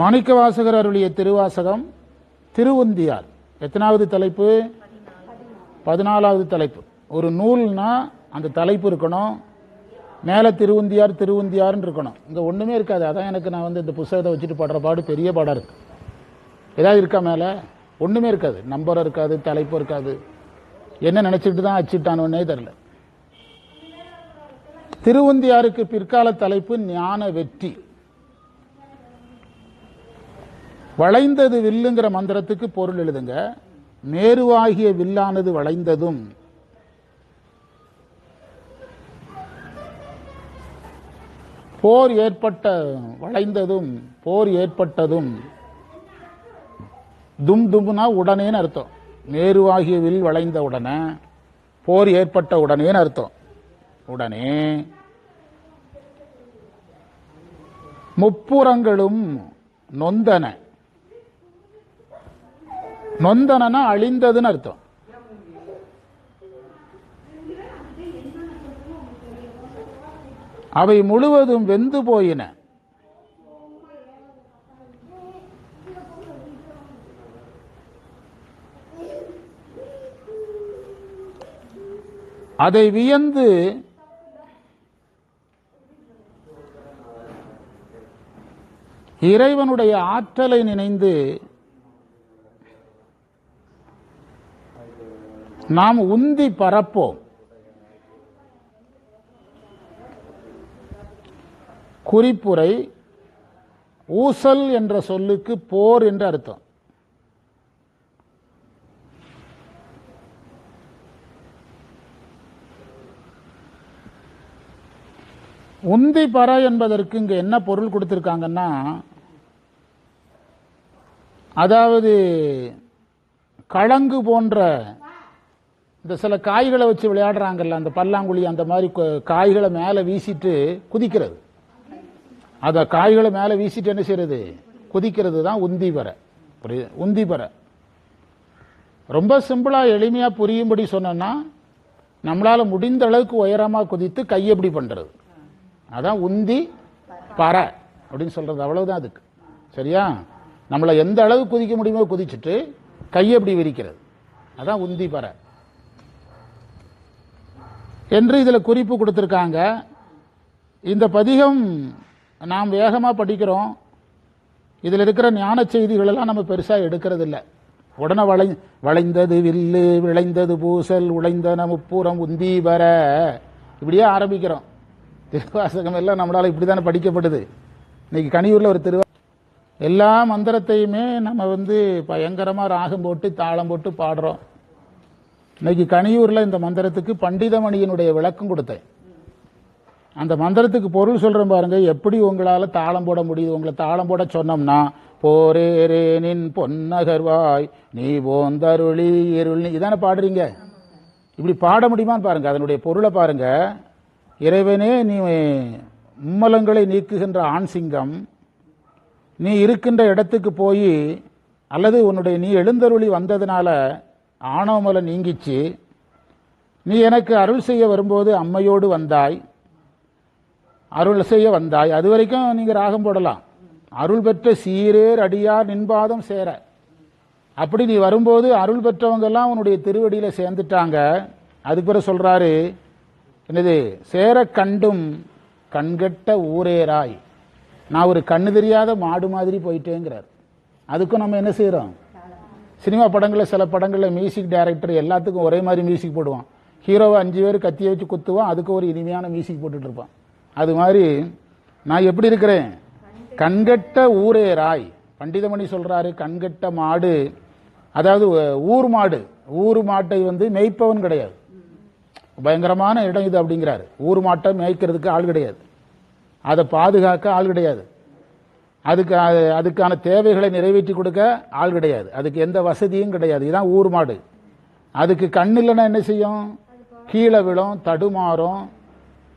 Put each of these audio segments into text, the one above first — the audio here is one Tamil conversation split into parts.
மாணிக்க வாசகர் அருளிய திருவாசகம் திருவுந்தியார். எத்தனாவது தலைப்பு? பதினாலாவது தலைப்பு. ஒரு நூல்னா அந்த தலைப்பு இருக்கணும். மேலே திருவுந்தியார் திருவுந்தியார்னு இருக்கணும். இங்கே ஒன்றுமே இருக்காது. அதான் எனக்கு நான் வந்து இந்த புஸ்தகத்தை வச்சுட்டு பாடுற பாடு பெரிய பாடாக இருக்கு. ஏதாவது இருக்கா மேலே? ஒன்றுமே இருக்காது. நம்பர் இருக்காது தலைப்பு இருக்காது. என்ன நினச்சிட்டு தான் அச்சிட்டானோன்னே தெரில திருவுந்தியாருக்கு பிற்கால தலைப்பு ஞான வெற்றி. வளைந்தது வில்லுங்கிற மந்திரத்துக்கு பொருள் எழுதுங்க. நேருவாகிய வில்லானது வளைந்ததும். போர் ஏற்பட்ட வளைந்ததும் போர் ஏற்பட்டதும். தும் தும்னா உடனேன்னு அர்த்தம். நேருவாகிய வில் வளைந்த உடனே போர் ஏற்பட்ட உடனேன்னு அர்த்தம். உடனே. முப்புறங்களும் நொந்தன. நொந்தனனா அழிந்ததுன்னு அர்த்தம். அவை முழுவதும் வெந்து போயின. அதை வியந்து இறைவனுடைய ஆற்றலை நினைந்து நாம் உந்தி பரப்போம் குறிப்புரை ஊசல் என்ற சொல்லுக்கு போர் என்று அர்த்தம். உந்தி பற என்பதற்கு இங்க என்ன பொருள் கொடுத்திருக்காங்கன்னா அதாவது கழங்கு போன்ற இந்த சில காய்களை வச்சு விளையாடுறாங்கல்ல அந்த பல்லாங்குழி அந்த மாதிரி கொ- காய்களை மேலே வீசிட்டு குதிக்கிறது. அதை காய்களை மேலே வீசிட்டு என்ன செய்யறது? குதிக்கிறது தான் உந்தி பற புரியுது உந்தி பற ரொம்ப சிம்பிளாக எளிமையாக புரியும்படி சொன்னோன்னா நம்மளால் முடிந்த அளவுக்கு உயரமாக குதித்து கை எப்படி பண்ணுறது அதான் உந்தி பற அப்படின்னு சொல்கிறது அவ்வளவுதான் அதுக்கு. சரியா? நம்மளை எந்த அளவு குதிக்க முடியுமோ குதிச்சுட்டு கையை எப்படி விரிக்கிறது? அதான் உந்தி பற என்று இதில் குறிப்பு கொடுத்துருக்காங்க. இந்த பதிகம் நாம் வேகமாக படிக்கிறோம். இதில் இருக்கிற ஞான செய்திகளெல்லாம் நம்ம பெருசாக எடுக்கிறது இல்லை உடனே வளை வளைந்தது வில்லு விளைந்தது பூசல் உழைந்தன முப்புறம் உந்தி வர. இப்படியே ஆரம்பிக்கிறோம். திருவாசகம் எல்லாம் நம்மளால் இப்படி தானே படிக்கப்படுது இன்னைக்கு கனியூரில் ஒரு திருவா எல்லா மந்திரத்தையுமே நம்ம வந்து பயங்கரமாக ராகம் போட்டு தாளம் போட்டு பாடுறோம். இன்னைக்கு கனியூரில் இந்த மந்திரத்துக்கு பண்டிதமணியினுடைய விளக்கம் கொடுத்தேன். அந்த மந்திரத்துக்கு பொருள் சொல்கிறேன் பாருங்க எப்படி உங்களால தாளம் போட முடியுது? உங்களை தாளம் போட சொன்னோம்னா போரேரேனின் பொன்னகர்வாய் நீ போந்தருளி இருள் இதானே பாடுறீங்க? இப்படி பாட முடியுமான்னு பாருங்க. அதனுடைய பொருளை பாருங்க. இறைவனே நீ மும்மலங்களை நீக்குகின்ற ஆண் சிங்கம் நீ இருக்கின்ற இடத்துக்கு போய் அல்லது உன்னுடைய நீ எழுந்தருளி வந்ததுனால ஆணவமலை நீங்கிச்சு. நீ எனக்கு அருள் செய்ய வரும்போது அம்மையோடு வந்தாய். அருள் செய்ய வந்தாய். அது வரைக்கும் நீங்கள் ராகம் போடலாம். அருள் பெற்ற சீரேர் அடியார் நின்பாதம் சேர. அப்படி நீ வரும்போது அருள் பெற்றவங்க எல்லாம் உன்னுடைய திருவடியில் சேர்ந்துட்டாங்க. அதுக்கு பிறகு சொல்கிறாரு என்னது சேர கண்டும் கண்கெட்ட ஊரேராய் நான் ஒரு கண்ணு தெரியாத மாடு மாதிரி போயிட்டேங்கிறார். அதுக்கும் நம்ம என்ன செய்கிறோம் சினிமா படங்களில் சில படங்களில் மியூசிக் டைரக்டர் எல்லாத்துக்கும் ஒரே மாதிரி மியூசிக் போடுவான். ஹீரோவை அஞ்சு பேர் கத்தியை வச்சு குத்துவான் அதுக்கு ஒரு இனிமையான மியூசிக் போட்டுட்டு இருப்பான். அது மாதிரி நான் எப்படி இருக்கிறேன்? கண்கெட்ட ஊரேராய் பண்டிதமணி சொல்கிறாரு கண்கெட்ட மாடு. அதாவது ஊர் மாடு. ஊர் மாட்டை வந்து மேய்ப்பவன் கிடையாது. பயங்கரமான இடம் இது அப்படிங்கிறாரு. ஊர் மாட்டை மேய்க்கிறதுக்கு ஆள் கிடையாது. அதை பாதுகாக்க ஆள் கிடையாது. அதுக்கு அதுக்கான தேவைகளை நிறைவேற்றி கொடுக்க ஆள் கிடையாது. அதுக்கு எந்த வசதியும் கிடையாது. இதுதான் ஊர் மாடு. அதுக்கு கண் இல்லைன்னா என்ன செய்யும்? கீழே விழும் தடுமாறும்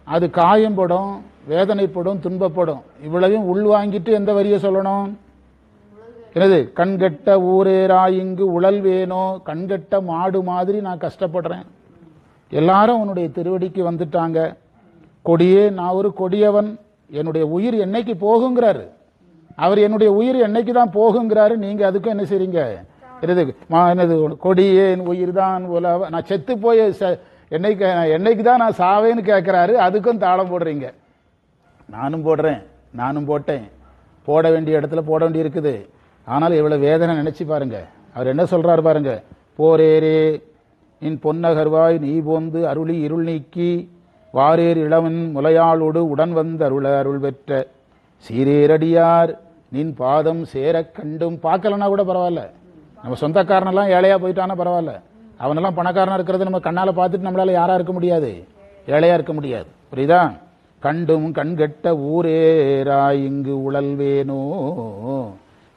அது காயம்படும் வேதனைப்படும் துன்பப்படும். இவ்வளவையும் உள்வாங்கிட்டு எந்த வரியை சொல்லணும்? என்னது? கண்கெட்ட ஊரேராயிங்கு உழல் வேணும் கண்கெட்ட மாடு மாதிரி நான் கஷ்டப்படுறேன். எல்லாரும் உன்னுடைய திருவடிக்கு வந்துட்டாங்க. கொடியே நான் ஒரு கொடியவன். என்னுடைய உயிர் என்னைக்கு போகுங்கிறாரு. அவர் என்னுடைய உயிர் என்னைக்கு தான் போகுங்கிறாரு நீங்க அதுக்கும் என்ன செய்றீங்க? என்னது மா- என்னது உயிர் தான் உலவ நான் செத்து போய் ச- என்னைக்கு என்னைக்கு தான் நான் சாவேன்னு கேட்குறாரு அதுக்கும் தாளம் போடுறீங்க. நானும் போடுறேன் நானும் போட்டேன். போட வேண்டிய இடத்துல போட வேண்டி இருக்குது ஆனால் இவ்வளோ வேதனை நினச்சி பாருங்க. அவர் என்ன சொல்கிறாரு பாருங்க? போரேரே நின் பொன்னகர்வாய் நீ போந்து அருளி இருள் நீக்கி வாரேர் இளவன் முலையாளோடு உடன் வந்த அருள அருள் பெற்ற சீரேரடியார். நின் பாதம் சேர கண்டும் பார்க்கலன்னா கூட பரவாயில்ல. நம்ம சொந்தக்காரனெல்லாம் ஏழையா போயிட்டானா பரவாயில்ல. அவனெல்லாம் பணக்காரனா இருக்கிறது நம்ம கண்ணால பார்த்துட்டு நம்மளால யாரா இருக்க முடியாது. ஏழையா இருக்க முடியாது. புரியுதா? கண்டும் கண்கெட்ட ஊரேராய் இங்கு உழல்வேனோ.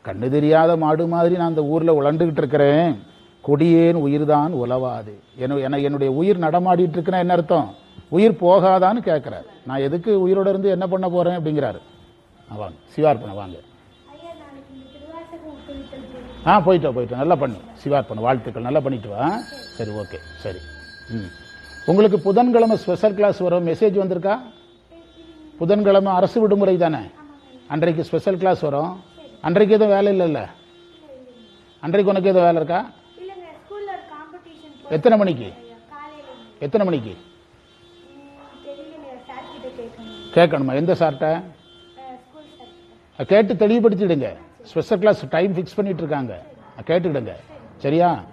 கண்ணு தெரியாத மாடு மாதிரி நான் அந்த ஊர்ல உழண்டுகிட்டு இருக்கிறேன். கொடியேன் உயிர்தான் உலவாது. என என்னுடைய உயிர் நடமாடிட்டு இருக்குன்னா என்ன அர்த்தம்? உயிர் போகாதான்னு கேட்கிறார் நான் எதுக்கு உயிரோட இருந்து என்ன பண்ண போறேன் அப்படிங்கிறாரு. வாங்க. சிவார்ப்பண வாங்க. ஆ போயிட்டு போயிட்டு. நல்லா பண்ணு. சிவார்ப்பண வாழ்த்துக்கள். நல்லா பண்ணிட்டு வா. சரி ஓகே. சரி. ம். உங்களுக்கு புதன்கிழமை ஸ்பெஷல் கிளாஸ் வரும். மெசேஜ் வந்திருக்கா? புதன்கிழமை அரசு விடுமுறை தானே? அன்றைக்கு ஸ்பெஷல் கிளாஸ் வரும். அன்றைக்கு எதுவும் வேலை இல்லைல்ல? அன்றைக்கு உனக்கு எதுவும் வேலை இருக்கா? எத்தனை மணிக்கு? எத்தனை மணிக்கு? கேட்கணும். எந்த சார்கிட்ட கேட்டு தெளிவுபடுத்திடுங்க. ஸ்பெஷல் கிளாஸ் டைம் ஃபிக்ஸ் பண்ணிட்டு இருக்காங்க கேட்டுக்கிடுங்க. சரியா?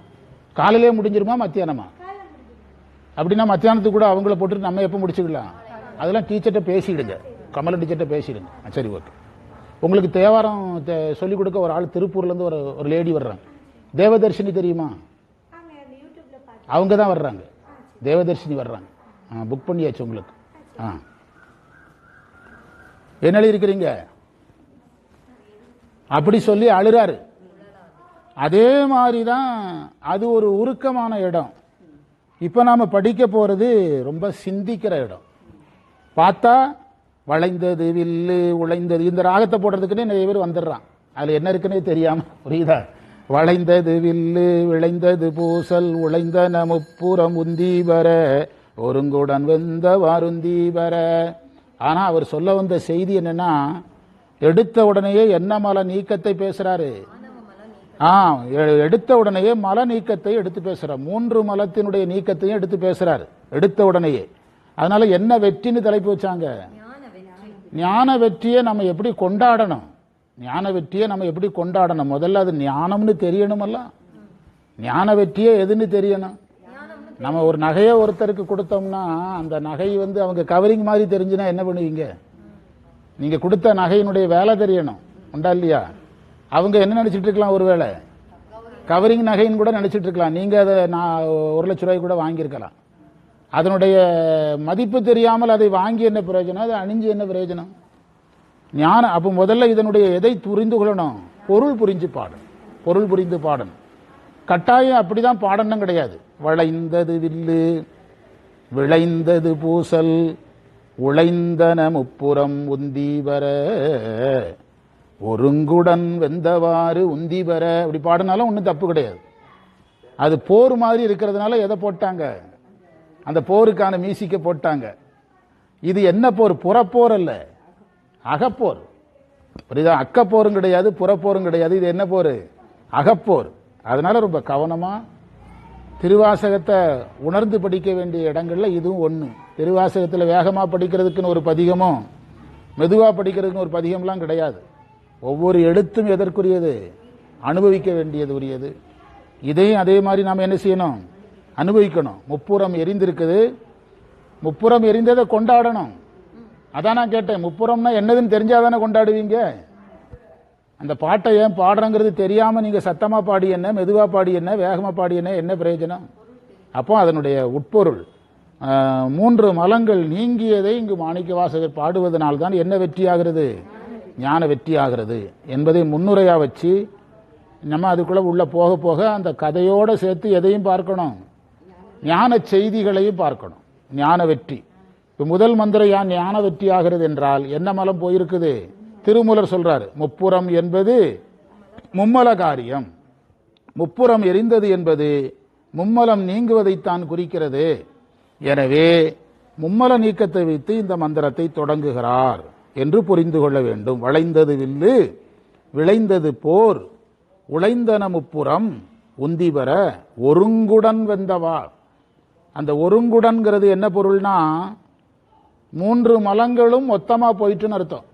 காலையிலே முடிஞ்சிருமா மத்தியானமா? அப்படின்னா மத்தியானத்துக்கு கூட அவங்கள போட்டுட்டு நம்ம எப்போ முடிச்சுக்கலாம்? அதெல்லாம் டீச்சர்கிட்ட பேசிடுங்க. கமல டீச்சர்கிட்ட பேசிடுங்க. சரி ஓகே. உங்களுக்கு தேவாரம் தே- சொல்லிக் கொடுக்க ஒரு ஆள் திருப்பூர்லேருந்து ஒரு ஒரு லேடி வர்றாங்க. தேவதர்ஷினி தெரியுமா? அவங்க தான் வர்றாங்க. தேவதர்ஷினி வர்றாங்க. ஆ புக் பண்ணியாச்சு உங்களுக்கு. ஆ. என்ன எழுதியிருக்கிறீங்க? அப்படி சொல்லி அழுறாரு. அதே மாதிரி தான் அது ஒரு உருக்கமான இடம். இப்போ நாம் படிக்க போகிறது ரொம்ப சிந்திக்கிற இடம். பார்த்தா வளைந்தது வில்லு உழைந்தது. இந்த ராகத்தை போடுறதுக்குன்னே நிறைய பேர் வந்துடுறான். அதில் என்ன இருக்குன்னே தெரியாமல் புரியுதா? வளைந்தது வில்லு விளைந்தது பூசல் உழைந்தன முப்புறம் உந்தி வர ஒருங்குடன் வெந்த வாருந்தி வர அவர் சொல்ல வந்த செய்தி என்னென்னா எடுத்த உடனேயே என்ன மல நீக்கத்தை பேசுறாரு? ஆ எ- எடுத்த உடனேயே மல நீக்கத்தை எடுத்து பேசுறார். மூன்று மலத்தினுடைய நீக்கத்தையும் எடுத்து பேசுறாரு. எடுத்த உடனேயே. அதனால என்ன வெற்றின்னு தலைப்பு வச்சாங்க? ஞான வெற்றியை நம்ம எப்படி கொண்டாடணும்? ஞான வெற்றியை நம்ம எப்படி கொண்டாடணும்? முதல்ல அது ஞானம்னு தெரியணுமல்ல? ஞான வெற்றியே எதுன்னு தெரியணும்? நம்ம ஒரு நகையை ஒருத்தருக்கு கொடுத்தோம்னா அந்த நகை வந்து அவங்க கவரிங் மாதிரி தெரிஞ்சுனா என்ன பண்ணுவீங்க? நீங்க கொடுத்த நகையினுடைய வேலை தெரியணும். உண்டா இல்லையா? அவங்க என்ன நினைச்சிட்டு இருக்கலாம் ஒருவேளை? கவரிங் நகைன்னு கூட நினைச்சிட்டு இருக்கலாம். நீங்க அதை நான் ஒரு லட்ச ரூபாய்க்கு கூட வாங்கியிருக்கலாம். அதனுடைய மதிப்பு தெரியாமல் அதை வாங்கி என்ன பிரயோஜனம்? அதை அணிஞ்சு என்ன பிரயோஜனம்? ஞானம் அப்போ முதல்ல இதனுடைய எதை புரிந்து கொள்ளணும்? பொருள் புரிஞ்சு பாடணும். பொருள் புரிந்து பாடணும். கட்டாயம் அப்படிதான் பாடணும் கிடையாது. வளைந்தது வில்லு விளைந்தது பூசல் உழைந்தன முப்புறம் உந்திவர. ஒருங்குடன் வெந்தவாறு உந்திவர. அப்படி பாடினாலும் ஒன்றும் தப்பு கிடையாது. அது போர் மாதிரி இருக்கிறதுனால எதை போட்டாங்க? அந்த போருக்கான மியூசிக்கை போட்டாங்க. இது என்ன போர்? புறப்போர் அல்ல. அகப்போர். புரியுதா? அக்கப்போரும் கிடையாது புறப்போரும் கிடையாது. இது என்ன போர்? அகப்போர். அதனால ரொம்ப கவனமாக திருவாசகத்தை உணர்ந்து படிக்க வேண்டிய இடங்கள்ல இதுவும் ஒன்று திருவாசகத்தில் வேகமாக படிக்கிறதுக்குன்னு ஒரு பதிகமும் மெதுவாக படிக்கிறதுக்குன்னு ஒரு பதிகம்லாம் கிடையாது. ஒவ்வொரு எழுத்தும் எதற்குரியது? அனுபவிக்க வேண்டியது உரியது இதையும் அதே மாதிரி நாம் என்ன செய்யணும்? அனுபவிக்கணும். முப்புறம் எரிந்திருக்குது. முப்புறம் எரிந்ததை கொண்டாடணும். அதான் நான் கேட்டேன். முப்புறம்னா என்னதுன்னு தெரிஞ்சாதானே கொண்டாடுவீங்க? அந்த பாட்டை ஏன் பாடுறங்கிறது தெரியாமல் நீங்கள் சத்தமாக பாடி என்ன மெதுவாக பாடி என்ன வேகமாக பாடி என்ன என்ன பிரயோஜனம்? அப்போ அதனுடைய உட்பொருள். மூன்று மலங்கள் நீங்கியதை இங்கு மாணிக்க வாசகர் பாடுவதனால்தான் என்ன வெற்றியாகிறது? ஞான வெற்றியாகிறது. என்பதை முன்னுரையாக வச்சு நம்ம அதுக்குள்ள உள்ள போக போக அந்த கதையோடு சேர்த்து எதையும் பார்க்கணும். ஞான செய்திகளையும் பார்க்கணும். ஞான வெற்றி. இப்போ முதல் மந்திரம் யான் ஞான வெற்றி ஆகிறது என்றால் என்ன மலம் போயிருக்குது? திருமூலர் சொல்றாரு முப்புறம் என்பது மும்மல காரியம். முப்புறம் எரிந்தது என்பது மும்மலம் நீங்குவதைத்தான் குறிக்கிறது. எனவே மும்மல நீக்கத்தை வைத்து இந்த மந்திரத்தை தொடங்குகிறார் என்று புரிந்து கொள்ள வேண்டும். வளைந்தது வில்லு விளைந்தது போர் உழைந்தன முப்புறம் உந்தி வர ஒருங்குடன் வெந்தவா அந்த ஒருங்குடன்கிறது என்ன பொருள்னா மூன்று மலங்களும் மொத்தமாக போயிட்டுன்னு அர்த்தம்.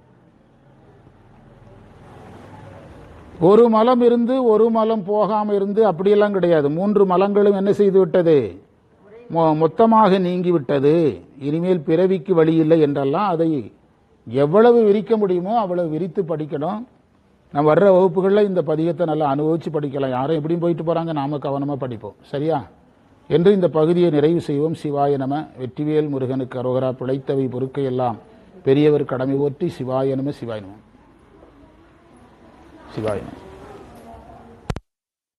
ஒரு மலம் இருந்து ஒரு மலம் போகாமல் இருந்து அப்படியெல்லாம் கிடையாது. மூன்று மலங்களும் என்ன செய்து விட்டது? மொ- மொத்தமாக நீங்கிவிட்டது. இனிமேல் பிறவிக்கு வழி இல்லை என்றெல்லாம் அதை எவ்வளவு விரிக்க முடியுமோ அவ்வளவு விரித்து படிக்கணும். நம்ம வர்ற வகுப்புகளில் இந்த பதிகத்தை நல்லா அனுபவித்து படிக்கலாம். யாரும் எப்படியும் போயிட்டு போகிறாங்க நாம் கவனமாக படிப்போம். சரியா? என்று இந்த பகுதியை நிறைவு செய்வோம். சிவாய நம. வெற்றிவேல் முருகனுக்கு அரோகரா பிழைத்தவை பொறுக்கையெல்லாம் பெரியவர் கடமை ஓட்டி சிவாய நம சிவாய நம. சிவாய நம.